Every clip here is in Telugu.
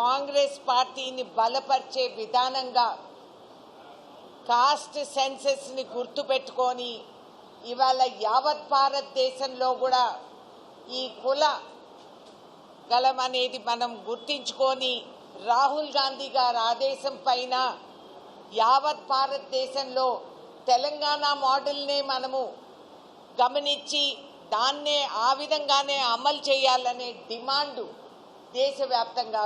కాంగ్రెస్ పార్టీని బలపరిచే విధానంగా కాస్ట్ సెన్సెస్ని గుర్తుపెట్టుకొని ఇవాళ యావత్ భారతదేశంలో కూడా ఈ కుల గలం అనేది మనం గుర్తించుకొని రాహుల్ గాంధీ గారి ఆదేశం పైన యావత్ భారతదేశంలో తెలంగాణ మోడల్నే మనము గమనించి దాన్నే ఆ విధంగానే అమలు చేయాలనే డిమాండు దేశవ్యాప్తంగా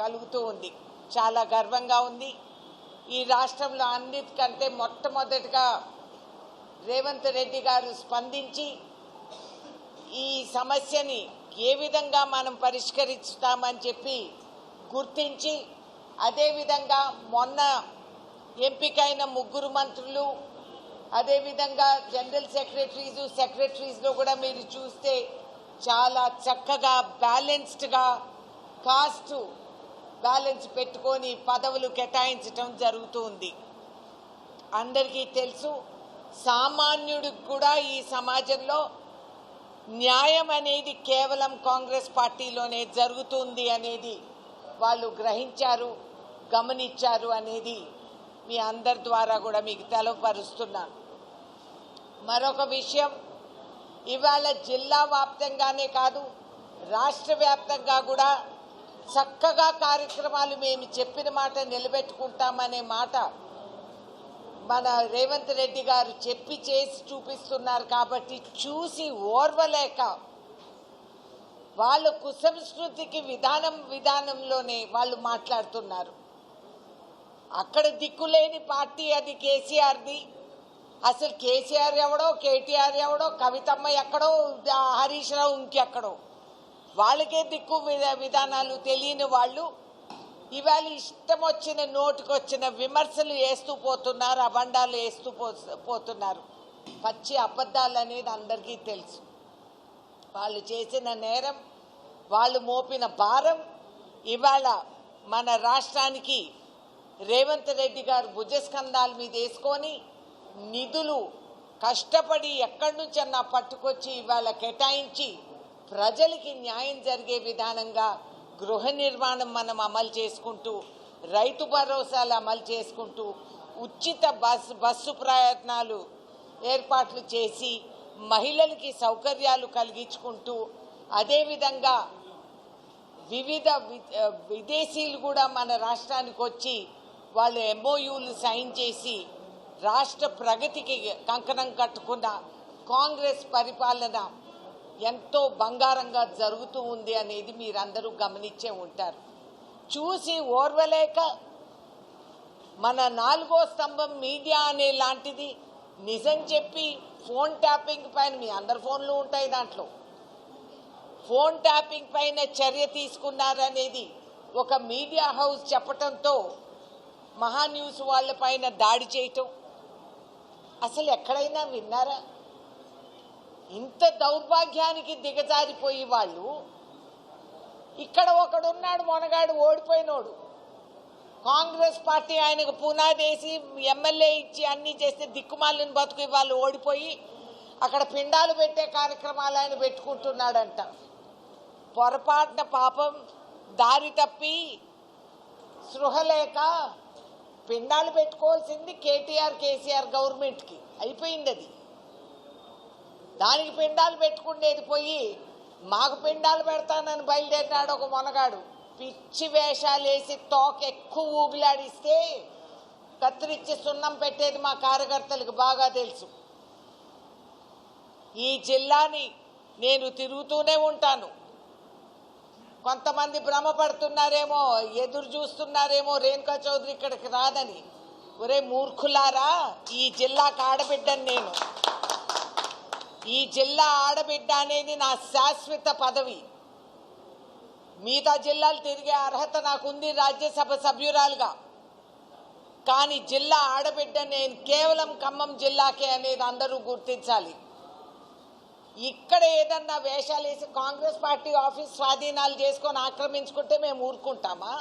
కలుగుతూ ఉంది. చాలా గర్వంగా ఉంది. ఈ రాష్ట్రంలో అన్నిటికంటే మొట్టమొదటిగా రేవంత్ రెడ్డి గారు స్పందించి ఈ సమస్యని ఏ విధంగా మనం పరిష్కరిస్తామని చెప్పి గుర్తించి అదేవిధంగా మొన్న ఎంపికైన ముగ్గురు మంత్రులు అదేవిధంగా జనరల్ సెక్రటరీస్ సెక్రటరీస్లో కూడా మీరు చూస్తే చాలా చక్కగా బ్యాలెన్స్డ్గా కాస్ట్ బ్యాలెన్స్ పెట్టుకొని పదవులు కేటాయించటం జరుగుతుంది. అందరికీ తెలుసు సామాన్యుడికి కూడా ఈ సమాజంలో న్యాయం అనేది కేవలం కాంగ్రెస్ పార్టీలోనే జరుగుతుంది అనేది వాళ్ళు గ్రహించారు గమనించారు అనేది మీ అందరి ద్వారా కూడా మీకు తెలవపరుస్తున్నాను మరొక విషయం ఇవాళ జిల్లా వ్యాప్తంగానే కాదు రాష్ట్ర వ్యాప్తంగా కూడా చక్కగా కార్యక్రమాలు మేము చెప్పిన మాట నిలబెట్టుకుంటామనే మాట మన రేవంత్ రెడ్డి గారు చెప్పి చేసి చూపిస్తున్నారు కాబట్టి చూసి ఓర్వలేక వాళ్ళ కుసంస్కృతికి విధానం విధానంలోనే వాళ్ళు మాట్లాడుతున్నారు. అక్కడ దిక్కులేని పార్టీ అది కేసీఆర్ది. అసలు కేసీఆర్ ఎవడో కేటీఆర్ ఎవడో కవితమ్మ ఎక్కడో హరీష్ రావు ఇంకెక్కడో. వాళ్ళకే దిక్కు విధానాలు తెలియని వాళ్ళు ఇవాళ ఇష్టం వచ్చిన నోటికొచ్చిన విమర్శలు వేస్తూ పోతున్నారు అబండాలు వేస్తూ పో- పోతున్నారు. పచ్చి అబద్ధాలు అనేది అందరికీ తెలుసు. వాళ్ళు చేసిన నేరం వాళ్ళు మోపిన భారం ఇవాళ మన రాష్ట్రానికి రేవంత్ రెడ్డి గారు భుజస్కంధాల మీద వేసుకొని నిధులు కష్టపడి ఎక్కడి నుంచన్నా పట్టుకొచ్చి ఇవాళ కేటాయించి ప్రజలకి న్యాయం జరిగే విధానంగా గృహ నిర్మాణం మనం అమలు చేసుకుంటూ రైతు భరోసాలు అమలు చేసుకుంటూ ఉచిత బస్సు బస్సు ప్రయత్నాలు ఏర్పాట్లు చేసి మహిళలకి సౌకర్యాలు కలిగించుకుంటూ అదేవిధంగా వివిధ వి- విదేశీయులు కూడా మన రాష్ట్రానికి వచ్చి వాళ్ళు ఎంఓయూలు సైన్ చేసి రాష్ట్ర ప్రగతికి కంకణం కట్టుకున్న కాంగ్రెస్ పరిపాలన ఎంతో బంగారంగా జరుగుతూ ఉంది అనేది మీరందరూ గమనించే ఉంటారు. చూసి ఓర్వలేక మన నాలుగో స్తంభం మీడియా అనే లాంటిది నిజం చెప్పి ఫోన్ ట్యాపింగ్ పైన మీ అందరి ఫోన్లు ఉంటాయి దాంట్లో. ఫోన్ ట్యాపింగ్ పైన చర్య తీసుకున్నారనేది ఒక మీడియా హౌస్ చెప్పటంతో మహా న్యూస్ వాళ్ళ పైన దాడి చేయటం అసలు ఎక్కడైనా విన్నారా? ఇంత దౌర్భాగ్యానికి దిగజారిపోయి వాళ్ళు ఇక్కడ ఒకడున్నాడు మొనగాడు ఓడిపోయినోడు. కాంగ్రెస్ పార్టీ ఆయనకు పునాదేసి ఎమ్మెల్యే ఇచ్చి అన్నీ చేస్తే దిక్కుమాలిన బతుకు వాళ్ళు ఓడిపోయి అక్కడ పిండాలు పెట్టే కార్యక్రమాలు ఆయన పెట్టుకుంటున్నాడంట. పొరపాటున పాపం దారి తప్పి సృహలేక పిండాలు పెట్టుకోవాల్సింది కేటీఆర్ కేసీఆర్ గవర్నమెంట్కి. అయిపోయింది అది దానికి పిండాలు పెట్టుకునేది పోయి మాకు పిండాలు పెడతానని బయలుదేరినాడు ఒక మొనగాడు. పిచ్చి వేషాలు వేసి తోక ఎక్కువ ఊగిలాడిస్తే కత్తిరించి సున్నం పెట్టేది మా కార్యకర్తలకు బాగా తెలుసు. ఈ జిల్లాని నేను తిరుగుతూనే ఉంటాను. కొంతమంది భ్రమపడుతున్నారేమో ఎదురు చూస్తున్నారేమో రేణుకా చౌదరి ఇక్కడికి రాదని. ఒరే మూర్ఖులారా ఈ జిల్లాకు ఆడబిడ్డను నేను. ఈ జిల్లా ఆడబిడ్డ అనేది నా శాశ్వత పదవి. మిగతా జిల్లాలు తిరిగే అర్హత నాకుంది రాజ్యసభ సభ్యురాలుగా. కానీ జిల్లా ఆడబిడ్డ నేను కేవలం ఖమ్మం జిల్లాకే అనేది అందరూ గుర్తించాలి. ఇక్కడ ఏదన్నా వేషాలు వేసి కాంగ్రెస్ పార్టీ ఆఫీస్ స్వాధీనాలు చేసుకొని ఆక్రమించుకుంటే మేము ఊరుకుంటామా?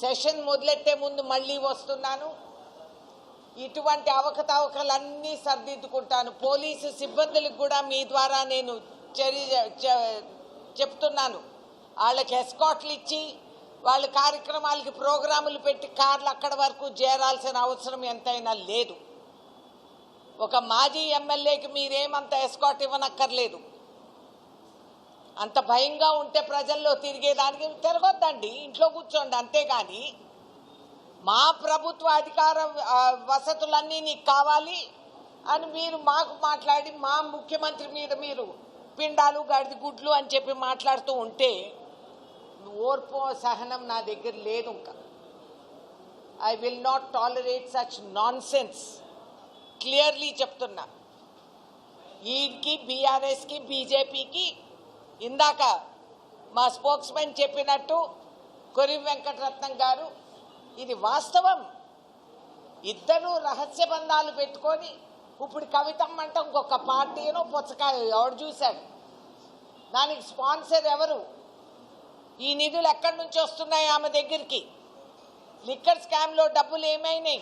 సెషన్ మొదలెట్టే ముందు మళ్ళీ వస్తున్నాను. ఇటువంటి అవకతవకలన్నీ సర్దిద్దుకుంటాను. పోలీసు సిబ్బందులకు కూడా మీ ద్వారా నేను చర్య చెప్తున్నాను. వాళ్ళకి ఎస్కాట్లు ఇచ్చి వాళ్ళ కార్యక్రమాలకి ప్రోగ్రాములు పెట్టి కార్లు అక్కడ వరకు చేరాల్సిన అవసరం ఎంతైనా లేదు. ఒక మాజీ ఎమ్మెల్యేకి మీరేమంత ఎస్కాట్ ఇవ్వనక్కర్లేదు. అంత భయంగా ఉంటే ప్రజల్లో తిరిగేదానికి తిరగొద్దండి ఇంట్లో కూర్చోండి అంతేగాని మా ప్రభుత్వ అధికార వసతులన్నీ నీకు కావాలి అని మీరు మాకు మాట్లాడి మా ముఖ్యమంత్రి మీద మీరు పిండాలు గడిది గుడ్లు అని చెప్పి మాట్లాడుతూ ఉంటే ఓర్పు సహనం నా దగ్గర లేదు ఇంకా. I will not tolerate such nonsense clearly చెప్తున్నా. ఈయనకి బీఆర్ఎస్కి బీజేపీకి ఇందాక మా స్పోక్స్మెన్ చెప్పినట్టు కొరి వెంకటరత్నం గారు ఇది వాస్తవం. ఇద్దరు రహస్య బంధాలు పెట్టుకొని ఇప్పుడు కవితమ్మ అంటే ఇంకొక పార్టీను పుచ్చకాయ ఎవడు చూశాడు? దానికి స్పాన్సర్ ఎవరు? ఈ నిధులు ఎక్కడి నుంచి వస్తున్నాయి ఆమె దగ్గరికి? లిక్కర్ స్కామ్లో డబ్బులు ఏమైనాయి?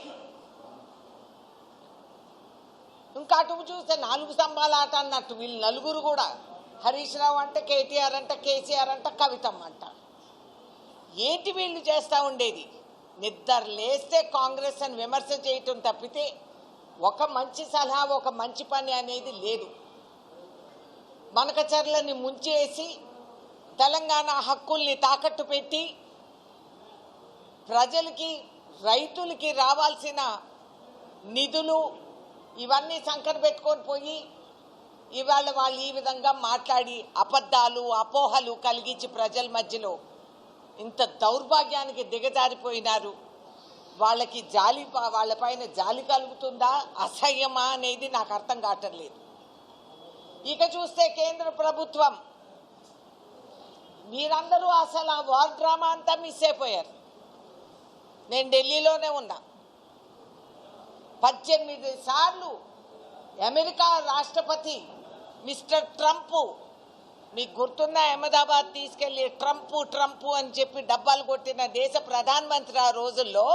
ఇంకా అటు చూస్తే నాలుగు స్తంభాల ఆట అన్నట్టు వీళ్ళు నలుగురు కూడా. హరీష్ రావు అంట కేటీఆర్ అంట కేసీఆర్ అంట కవితమ్మ అంట. ఏంటి వీళ్ళు చేస్తూ ఉండేది? నిద్ర లేస్తే కాంగ్రెస్ అని విమర్శ చేయటం తప్పితే ఒక మంచి సలహా ఒక మంచి పని అనేది లేదు. మనకచర్లని ముంచేసి తెలంగాణ హక్కుల్ని తాకట్టు పెట్టి ప్రజలకి రైతులకి రావాల్సిన నిధులు ఇవన్నీ సంకట పెట్టుకొని పోయి ఇవాళ వాళ్ళు ఈ విధంగా మాట్లాడి అబద్ధాలు అపోహలు కలిగించి ప్రజల మధ్యలో ఇంత దౌర్భాగ్యానికి దిగజారిపోయినారు. వాళ్ళకి జాలి వాళ్ళపైన జాలి కలుగుతుందా అసహ్యమా అనేది నాకు అర్థం కావటం లేదు. ఇక చూస్తే కేంద్ర ప్రభుత్వం మీరందరూ అసలు ఆ వార్ డ్రామా అంతా మిస్ అయిపోయారు. నేను ఢిల్లీలోనే ఉన్నా. పద్దెనిమిది సార్లు అమెరికా రాష్ట్రపతి మిస్టర్ ట్రంప్ మీకు గుర్తున్న అహ్మదాబాద్ తీసుకెళ్ళి ట్రంప్ ట్రంప్ అని చెప్పి డబ్బాలు కొట్టిన దేశ ప్రధానమంత్రి ఆ రోజుల్లో?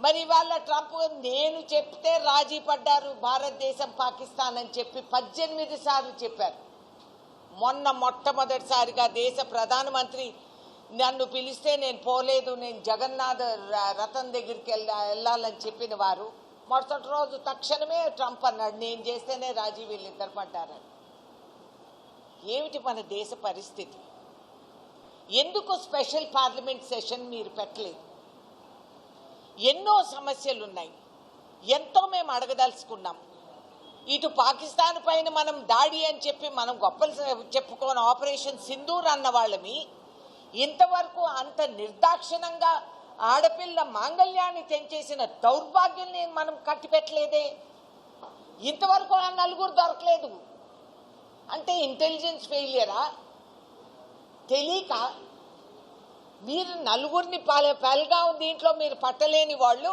మరి వాళ్ళ ట్రంప్ నేను చెప్తే రాజీ పడ్డారు భారతదేశం పాకిస్తాన్ అని చెప్పి పద్దెనిమిది సార్లు చెప్పారు. మొన్న మొట్టమొదటిసారిగా దేశ ప్రధానమంత్రి నన్ను పిలిస్తే నేను పోలేదు నేను జగన్నాథ్ రథం దగ్గరికి వెళ్ళా వెళ్ళాలని చెప్పిన వారు మరుసటి రోజు తక్షణమే ట్రంప్ అన్నాడు నేను చేస్తేనే రాజీ వీళ్ళిద్దరు పడ్డారని. ఏమిటి మన దేశ పరిస్థితి? ఎందుకు స్పెషల్ పార్లమెంట్ సెషన్ మీరు పెట్టలేదు? ఎన్నో సమస్యలు ఉన్నాయి ఎంతో మేము అడగదలుచుకున్నాం. ఇటు పాకిస్తాన్ పైన మనం దాడి అని చెప్పి మనం గొప్పలు చెప్పుకోని ఆపరేషన్ సింధూర్ అన్న వాళ్ళమి ఇంతవరకు అంత నిర్దాక్షిణంగా ఆడపిల్ల మాంగళ్యాన్ని తెంచేసిన దౌర్భాగ్యాన్ని మనం కట్టిపెట్టలేదే. ఇంతవరకు ఆ నలుగురు దొరకలేదు. అంటే ఇంటెలిజెన్స్ ఫెయిలియరా తెలియక మీరు నలుగురిని పాల పెల్గాం దీంట్లో మీరు పట్టలేని వాళ్ళు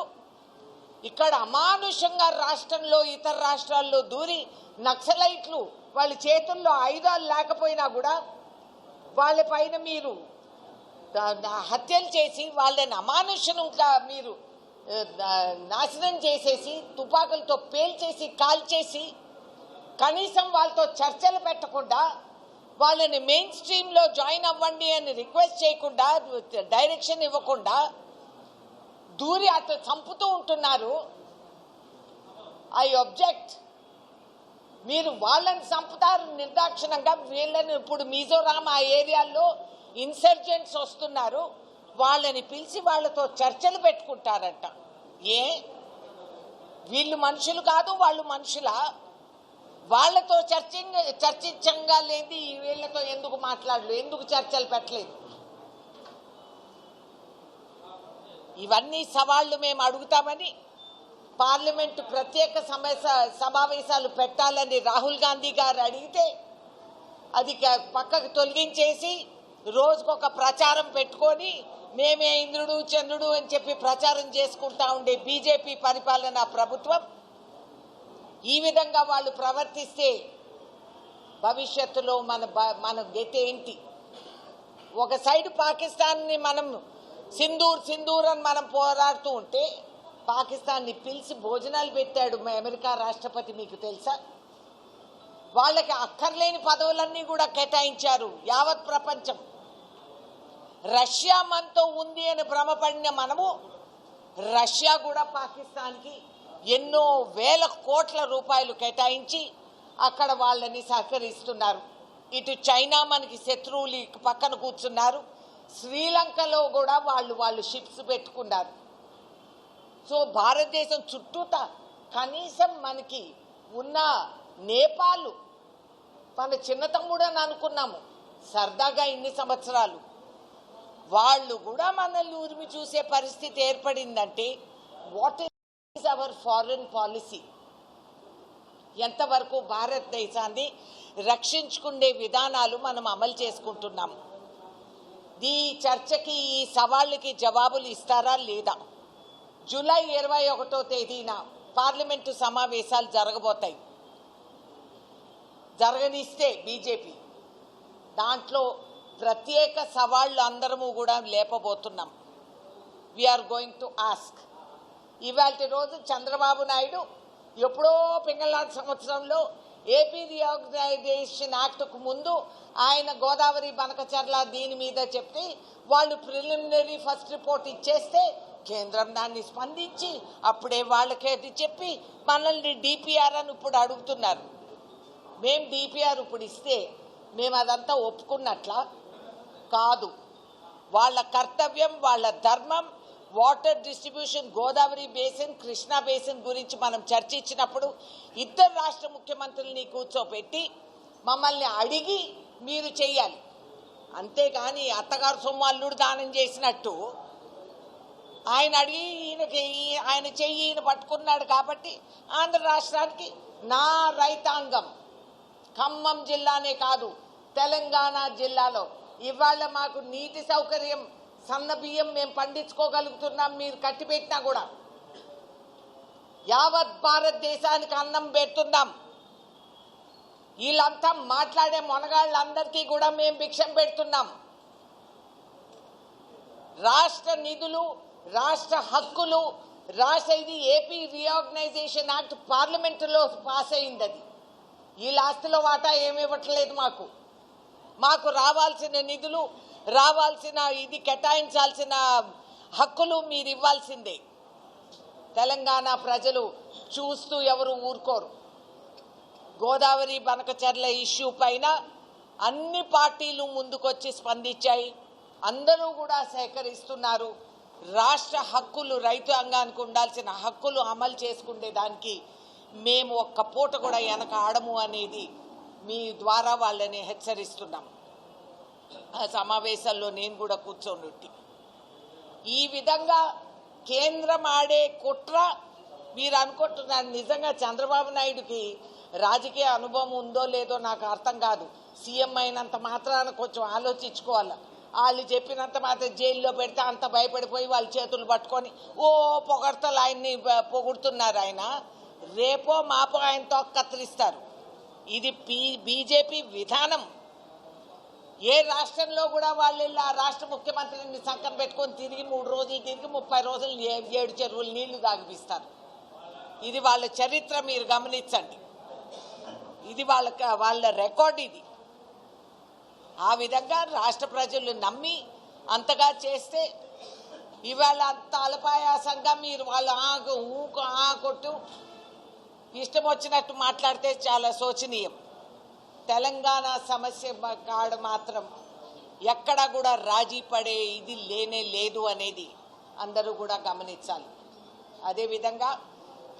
ఇక్కడ అమానుషంగా రాష్ట్రంలో ఇతర రాష్ట్రాల్లో దూరి నక్సలైట్లు వాళ్ళ చేతుల్లో ఆయుధాలు లేకపోయినా కూడా వాళ్ళ పైన మీరు హత్యలు చేసి వాళ్ళని అమానుషంగా మీరు నాశనం చేసేసి తుపాకులతో పేల్చేసి కాల్చేసి కనీసం వాళ్ళతో చర్చలు పెట్టకుండా వాళ్ళని మెయిన్ స్ట్రీమ్లో జాయిన్ అవ్వండి అని రిక్వెస్ట్ చేయకుండా డైరెక్షన్ ఇవ్వకుండా దూరి అటు చంపుతూ ఉంటున్నారు. ఐ అబ్జెక్ట్ మీరు వాళ్ళని చంపుతారు నిర్దాక్షిణంగా వీళ్ళని ఇప్పుడు మిజోరాం ఆ ఏరియాల్లో ఇన్సర్జెంట్స్ వస్తున్నారు వాళ్ళని పిలిచి వాళ్ళతో చర్చలు పెట్టుకుంటారంట. ఏ? వీళ్ళు మనుషులు కాదు వాళ్ళు మనుషుల? వాళ్ళతో చర్చించ చర్చించంగా లేని వీళ్ళతో ఎందుకు మాట్లాడలేదు ఎందుకు చర్చలు పెట్టలేదు? ఇవన్నీ సవాళ్ళు మేము అడుగుతామని పార్లమెంటు ప్రత్యేక సమస్య సమావేశాలు పెట్టాలని రాహుల్ గాంధీ గారు అడిగితే అది పక్కకు తొలగించేసి రోజుకొక ప్రచారం పెట్టుకొని మేమే ఇంద్రుడు చంద్రుడు అని చెప్పి ప్రచారం చేసుకుంటా ఉండే బీజేపీ పరిపాలన ప్రభుత్వం ఈ విధంగా వాళ్ళు ప్రవర్తిస్తే భవిష్యత్తులో మన మన గతి ఏంటి? ఒక సైడ్ పాకిస్తాన్ని మనం సింధూర్ సింధూర్ అని మనం పోరాడుతూ ఉంటే పాకిస్తాన్ని పిలిచి భోజనాలు పెట్టాడు మా అమెరికా రాష్ట్రపతి మీకు తెలుసా? వాళ్ళకి అక్కర్లేని పదవులన్నీ కూడా కేటాయించారు యావత్ ప్రపంచం. రష్యా మనతో ఉంది అని భ్రమపడిన మనము రష్యా కూడా పాకిస్తాన్కి ఎన్నో వేల కోట్ల రూపాయలు కేటాయించి అక్కడ వాళ్ళని సహకరిస్తున్నారు. ఇటు చైనా మనకి శత్రువులు పక్కన కూర్చున్నారు. శ్రీలంకలో కూడా వాళ్ళు వాళ్ళు షిప్స్ పెట్టుకున్నారు. సో భారతదేశం చుట్టూత కనీసం మనకి ఉన్న నేపాలు మన చిన్న తమ్ముడు అని అనుకున్నాము సరదాగా ఇన్ని సంవత్సరాలు. వాళ్ళు కూడా మనల్ని ఉరిమి చూసే పరిస్థితి ఏర్పడిందంటే what is our foreign policy ఎంతవరకు భారతదేశాన్ని రక్షించుకునే విధానాలు మనం అమలు చేసుకుంటున్నాం? ఈ చర్చకి ఈ సవాళ్ళకి జవాబులు ఇస్తారా లేదా? జూలై ఇరవై ఒకటో తేదీన పార్లమెంటు సమావేశాలు జరగబోతాయి. జరగనిస్తే బీజేపీ. దాంట్లో ప్రత్యేక సవాళ్ళు అందరము కూడా లేపబోతున్నాం. వీఆర్ గోయింగ్ టు ఆస్క్ ఇవాళ రోజు చంద్రబాబు నాయుడు ఎప్పుడో పింగళనాడు సంవత్సరంలో ఏపీ రీఆర్గనైజేషన్ యాక్ట్కు ముందు ఆయన గోదావరి బనకచర్ల దీని మీద చెప్తే వాళ్ళు ప్రిలిమినరీ ఫస్ట్ రిపోర్ట్ ఇచ్చేస్తే కేంద్రం దాన్ని స్పందించి అప్పుడే వాళ్ళకి చెప్పి మనల్ని డిపిఆర్ అని ఇప్పుడు అడుగుతున్నారు. మేం డిపిఆర్ ఇప్పుడు ఇస్తే మేము అదంతా ఒప్పుకున్నట్లా కాదు. వాళ్ళ కర్తవ్యం వాళ్ళ ధర్మం water distribution Godavari basin Krishna basin గురించి మనం చర్చించినప్పుడు ఇద్దరు రాష్ట్ర ముఖ్యమంత్రుల్ని కూర్చోపెట్టి మమ్మల్ని అడిగి మీరు చేయాలి అంతేగాని అత్తగారు సొమ్ము దానం చేసినట్టు ఆయన అడిగి ఈయనకి ఆయన చెయ్యి ఈయన పట్టుకున్నాడు కాబట్టి ఆంధ్ర రాష్ట్రానికి నా రైతాంగం ఖమ్మం జిల్లానే కాదు తెలంగాణ జిల్లాలో ఇవాళ మాకు నీటి సౌకర్యం సన్న బియ్యం మేము పండించుకోగలుగుతున్నాం మీరు కట్టిపెట్టినా కూడా. యావత్ భారతదేశానికి అన్నం పెడుతున్నాం. వీళ్ళంతా మాట్లాడే మొనగాళ్ళందరికీ కూడా మేము భిక్షం పెడుతున్నాం. రాష్ట్ర నిధులు రాష్ట్ర హక్కులు రాష్ట్ర ఇది ఏపీ రీఆర్గనైజేషన్ యాక్ట్ పార్లమెంటులో పాస్ అయింది అది వీళ్ళ ఆస్తిలో వాటా ఏమి ఇవ్వట్లేదు మాకు. మాకు రావాల్సిన నిధులు రావాల్సిన ఇది కేటాయించాల్సిన హక్కులు మీరు ఇవ్వాల్సిందే. తెలంగాణ ప్రజలు చూస్తూ ఎవరు ఊరుకోరు. గోదావరి బనకచర్ల ఇష్యూ పైన అన్ని పార్టీలు ముందుకొచ్చి స్పందించాయి. అందరూ కూడా సేకరిస్తున్నారు. రాష్ట్ర హక్కులు రైతాంగానికి ఉండాల్సిన హక్కులు అమలు చేసుకునే దానికి మేము ఒక్క పూట కూడా వెనక ఆడము అనేది మీ ద్వారా వాళ్ళని హెచ్చరిస్తున్నాం. ఆ సమావేశాల్లో నేను కూడా కూర్చొని ఈ విధంగా కేంద్రం ఆడే కుట్ర మీరు అనుకుంటున్నారు నిజంగా చంద్రబాబు నాయుడుకి రాజకీయ అనుభవం ఉందో లేదో నాకు అర్థం కాదు. సీఎం అయినంత మాత్రాన కొంచెం ఆలోచించుకోవాలి? వాళ్ళు చెప్పినంత మాత్రం జైల్లో పెడితే అంత భయపడిపోయి వాళ్ళ చేతులు పట్టుకొని ఓ పొగడతలు ఆయన్ని పొగుడుతున్నారు ఆయన. రేపో మాపో ఆయనతో కత్తిరిస్తారు. ఇది పీ బీజేపీ విధానం. ఏ రాష్ట్రంలో కూడా వాళ్ళు వెళ్ళి ఆ రాష్ట్ర ముఖ్యమంత్రిని సంకం పెట్టుకొని తిరిగి మూడు రోజులు తిరిగి ముప్పై రోజులు ఏ- ఏడు చెరువులు నీళ్ళు తాగిపిస్తారు. ఇది వాళ్ళ చరిత్ర మీరు గమనించండి. ఇది వాళ్ళ వాళ్ళ రికార్డ్ ఇది. ఆ విధంగా రాష్ట్ర ప్రజలు నమ్మి అంతగా చేస్తే ఇవాళ అంత అల్పాయాసంగా మీరు వాళ్ళు ఆకు ఊకు ఆ కొట్టు ఇష్టం వచ్చినట్టు మాట్లాడితే చాలా శోచనీయం. తెలంగాణ సమస్య కాడ మాత్రం ఎక్కడా కూడా రాజీ పడే ఇది లేనే లేదు అనేది అందరూ కూడా గమనించాలి. అదేవిధంగా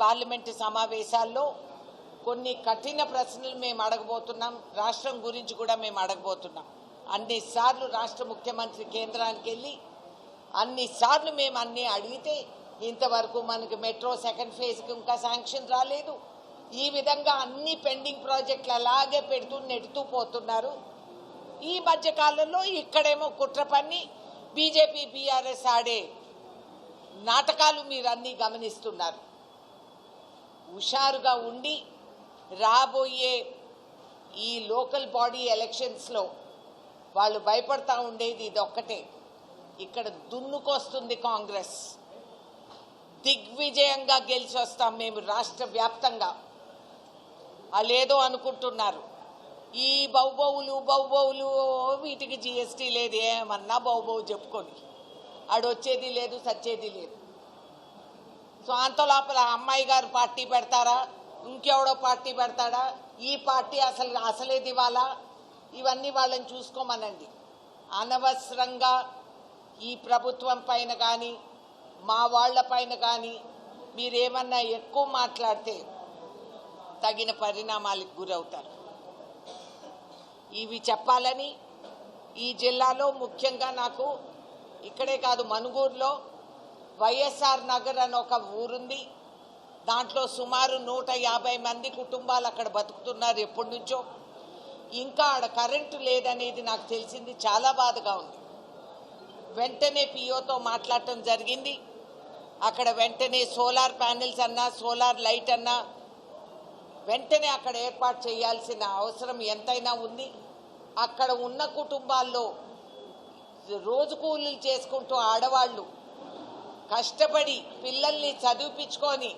పార్లమెంటు సమావేశాల్లో కొన్ని కఠిన ప్రశ్నలు మేము అడగబోతున్నాం రాష్ట్రం గురించి కూడా మేము అడగబోతున్నాం. అన్నిసార్లు రాష్ట్ర ముఖ్యమంత్రి కేంద్రానికి వెళ్ళి అన్నిసార్లు మేము అన్నీ అడిగితే ఇంతవరకు మనకి మెట్రో సెకండ్ ఫేజ్కి ఇంకా శాంక్షన్ రాలేదు. ఈ విధంగా అన్ని పెండింగ్ ప్రాజెక్టులు అలాగే పెడుతూ నెడుతూ పోతున్నారు. ఈ మధ్య కాలంలో ఇక్కడేమో కుట్ర పన్ని బీజేపీ బీఆర్ఎస్ ఆడే నాటకాలు మీరు అన్నీ గమనిస్తున్నారు. హుషారుగా ఉండి రాబోయే ఈ లోకల్ బాడీ ఎలక్షన్స్లో వాళ్ళు భయపడతా ఉండేది ఇది ఒక్కటే ఇక్కడ దున్నుకొస్తుంది కాంగ్రెస్. దిగ్విజయంగా గెలిచి వస్తాం మేము రాష్ట్ర వ్యాప్తంగా. అలేదో అనుకుంటున్నారు. ఈ బౌబౌలు బౌబౌలు వీటికి జిఎస్టీ లేదు ఏమన్నా బౌబౌ చెప్పుకొని. ఆడొచ్చేది లేదు సచ్చేది లేదు. సో లోపల అమ్మాయి గారు పార్టీ పెడతారా? ఇంకెవడో పార్టీ పెడతాడా? ఈ పార్టీ అసలు అసలేది దివాలా? ఇవన్నీ వాళ్ళని చూసుకోమనండి. అనవసరంగా ఈ ప్రభుత్వం పైన కానీ మా వాళ్ళపైన కానీ మీరేమన్నా ఎక్కువ మాట్లాడితే తగిన పరిణామాలకు గురవుతారు. ఇవి చెప్పాలని ఈ జిల్లాలో ముఖ్యంగా నాకు ఇక్కడే కాదు మనుగూరులో వైఎస్ఆర్ నగర్ అని ఒక ఊరుంది. దాంట్లో సుమారు నూట యాభై మంది కుటుంబాలు అక్కడ బతుకుతున్నారు ఎప్పటి నుంచో. ఇంకా ఆడ కరెంటు లేదనేది నాకు తెలిసింది. చాలా బాధగా ఉంది. వెంటనే పిఓతో మాట్లాడటం జరిగింది. అక్కడ వెంటనే సోలార్ ప్యానెల్స్ అన్నా సోలార్ లైట్ అన్నా వెంటనే అక్కడ ఏర్పాటు చేయాల్సిన అవసరం ఎంతైనా ఉంది. అక్కడ ఉన్న కుటుంబాల్లో రోజు కూలీలు చేసుకుంటూ ఆడవాళ్ళు కష్టపడి పిల్లల్ని చదివిపించుకొని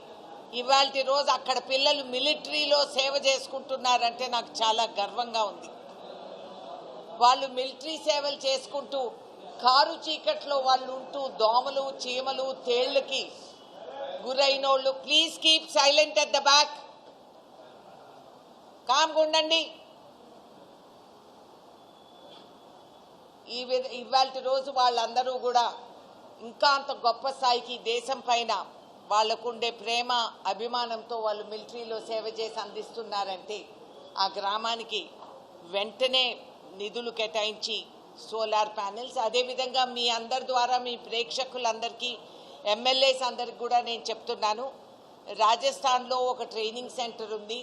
ఇవాళ రోజు అక్కడ పిల్లలు మిలిటరీలో సేవ చేసుకుంటున్నారంటే నాకు చాలా గర్వంగా ఉంది. వాళ్ళు మిలిటరీ సేవలు చేసుకుంటూ కారు చీకట్లో వాళ్ళు ఉంటూ దోమలు చీమలు తేళ్ళకి గురైన వాళ్ళు please keep silent at the back కామ్గా ఉండండి. ఈ విధ ఇవాళ రోజు వాళ్ళందరూ కూడా ఇంకా అంత గొప్ప స్థాయికి దేశం పైన వాళ్ళకుండే ప్రేమ అభిమానంతో వాళ్ళు మిలిటరీలో సేవ చేసి అందిస్తున్నారంటే ఆ గ్రామానికి వెంటనే నిధులు కేటాయించి సోలార్ ప్యానెల్స్. అదేవిధంగా మీ అందరి ద్వారా మీ ప్రేక్షకులందరికీ ఎమ్మెల్యేస్ అందరికి కూడా నేను చెప్తున్నాను. రాజస్థాన్లో ఒక ట్రైనింగ్ సెంటర్ ఉంది.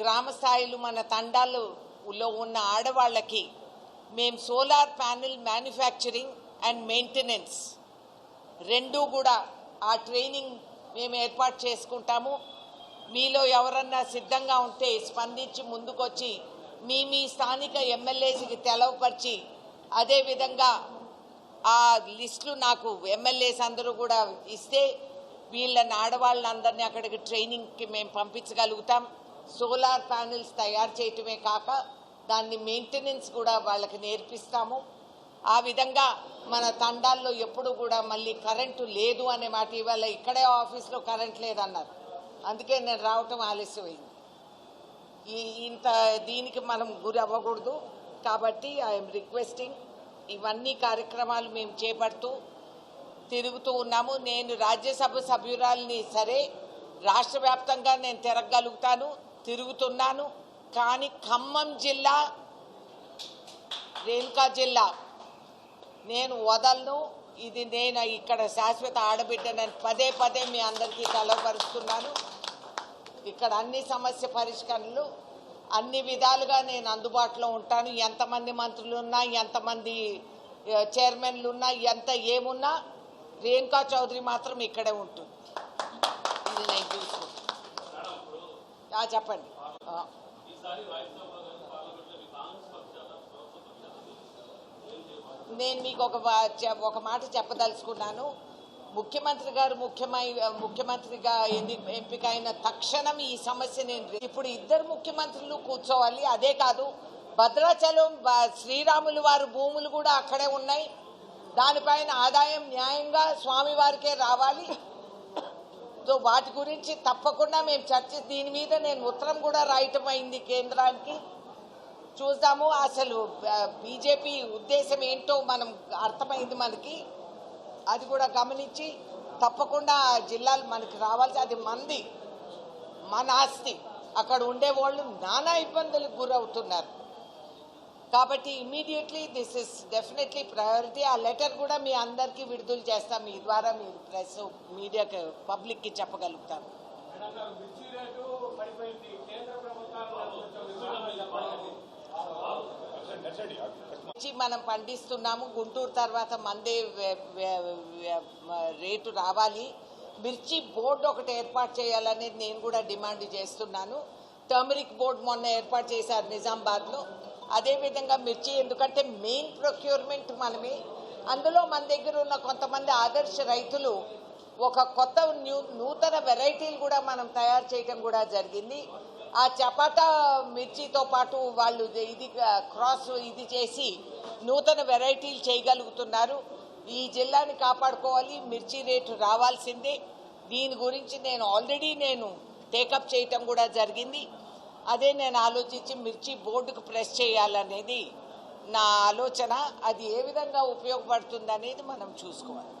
గ్రామ స్థాయిలో మన తండాలలో ఉన్న ఆడవాళ్ళకి మేము solar panel manufacturing and maintenance రెండూ కూడా ఆ ట్రైనింగ్ మేము ఏర్పాటు చేసుకుంటాము. మీలో ఎవరన్నా సిద్ధంగా ఉంటే స్పందించి ముందుకొచ్చి మీ మీ స్థానిక ఎమ్మెల్యేస్కి తెలవపరిచి అదేవిధంగా ఆ లిస్టులు నాకు ఎమ్మెల్యేస్ అందరూ కూడా ఇస్తే వీళ్ళని ఆడవాళ్ళందరినీ అక్కడికి ట్రైనింగ్కి మేము పంపించగలుగుతాం. సోలార్ ప్యానెల్స్ తయారు చేయటమే కాక దాన్ని మెయింటెనెన్స్ కూడా వాళ్ళకి నేర్పిస్తాము. ఆ విధంగా మన తండాల్లో ఎప్పుడు కూడా మళ్ళీ కరెంటు లేదు అనే మాట ఇవాళ ఇక్కడే ఆఫీస్లో కరెంట్ లేదన్నారు. అందుకే నేను రావటం ఆలస్యమైంది. ఈ ఇంత దీనికి మనం గురి అవ్వకూడదు. కాబట్టి ఐఎమ్ రిక్వెస్టింగ్ ఇవన్నీ కార్యక్రమాలు మేము చేపడుతూ తిరుగుతూ ఉన్నాము. నేను రాజ్యసభ సభ్యురాలని సరే రాష్ట్ర వ్యాప్తంగా నేను తిరగలుగుతాను తిరుగుతున్నాను. కానీ ఖమ్మం జిల్లా రేణుకా జిల్లా నేను వదలను. ఇది నేను ఇక్కడ శాశ్వత ఆడబిడ్డనని పదే పదే మీ అందరికీ తెలవపరుస్తున్నాను ఇక్కడ అన్ని సమస్య పరిష్కరణలు అన్ని విధాలుగా నేను అందుబాటులో ఉంటాను. ఎంతమంది మంత్రులు ఉన్నా ఎంతమంది చైర్మన్లు ఉన్నా ఎంత ఏమున్నా రేణుకా చౌదరి మాత్రం ఇక్కడే ఉంటుంది. ఇది నేను చూసుకుంటాను చెప్పండి. నేను మీకు ఒక ఒక మాట చెప్పదలుచుకున్నాను. ముఖ్యమంత్రి గారు ముఖ్యమై ముఖ్యమంత్రిగా ఎన్ని ఎంపిక అయిన తక్షణం ఈ సమస్య నేను ఇప్పుడు ఇద్దరు ముఖ్యమంత్రులు కూర్చోవాలి. అదే కాదు భద్రాచలం శ్రీరాములు వారి భూములు కూడా అక్కడే ఉన్నాయి. దానిపైన ఆదాయం న్యాయంగా స్వామివారికే రావాలి. సో వాటి గురించి తప్పకుండా మేము చర్చ దీని మీద నేను ఉత్తరం కూడా రాయటం అయింది కేంద్రానికి. చూద్దాము అసలు బీజేపీ ఉద్దేశం ఏంటో మనం అర్థమైంది మనకి. అది కూడా గమనించి తప్పకుండా ఆ జిల్లాలు మనకి రావాల్సి అది మంది మన ఆస్తి అక్కడ ఉండే వాళ్ళు నానా ఇబ్బందులకు గురవుతున్నారు కాబట్టి immediately this is definitely priority ఆ లెటర్ కూడా మీ అందరికీ విడుదల చేస్తాం మీ ద్వారా మీరు ప్రెస్ మీడియాకి పబ్లిక్కి చెప్పగలుగుతారు మిర్చి మనం పండిస్తున్నాము. గుంటూరు తర్వాత మందే రేటు రావాలి. మిర్చి బోర్డు ఒకటి ఏర్పాటు చేయాలనేది నేను కూడా డిమాండ్ చేస్తున్నాను. టర్మరిక్ బోర్డు మొన్న ఏర్పాటు చేశారు నిజామాబాద్లో. అదేవిధంగా మిర్చి ఎందుకంటే మెయిన్ ప్రొక్యూర్మెంట్ మనమే. అందులో మన దగ్గర ఉన్న కొంతమంది ఆదర్శ రైతులు ఒక కొత్త నూతన వెరైటీలు కూడా మనం తయారు చేయడం కూడా జరిగింది. ఆ చపాటా మిర్చితో పాటు వాళ్ళు ఇది క్రాస్ ఇది చేసి నూతన వెరైటీలు చేయగలుగుతున్నారు. ఈ జిల్లాని కాపాడుకోవాలి. మిర్చి రేటు రావాల్సిందే. దీని గురించి నేను ఆల్రెడీ నేను టేకప్ చేయటం కూడా జరిగింది. అదే నేను ఆలోచించి మిర్చి బోర్డుకు ప్రెస్ చేయాలనేది నా ఆలోచన. అది ఏ విధంగా ఉపయోగపడుతుంది అనేది మనం చూసుకోవాలి.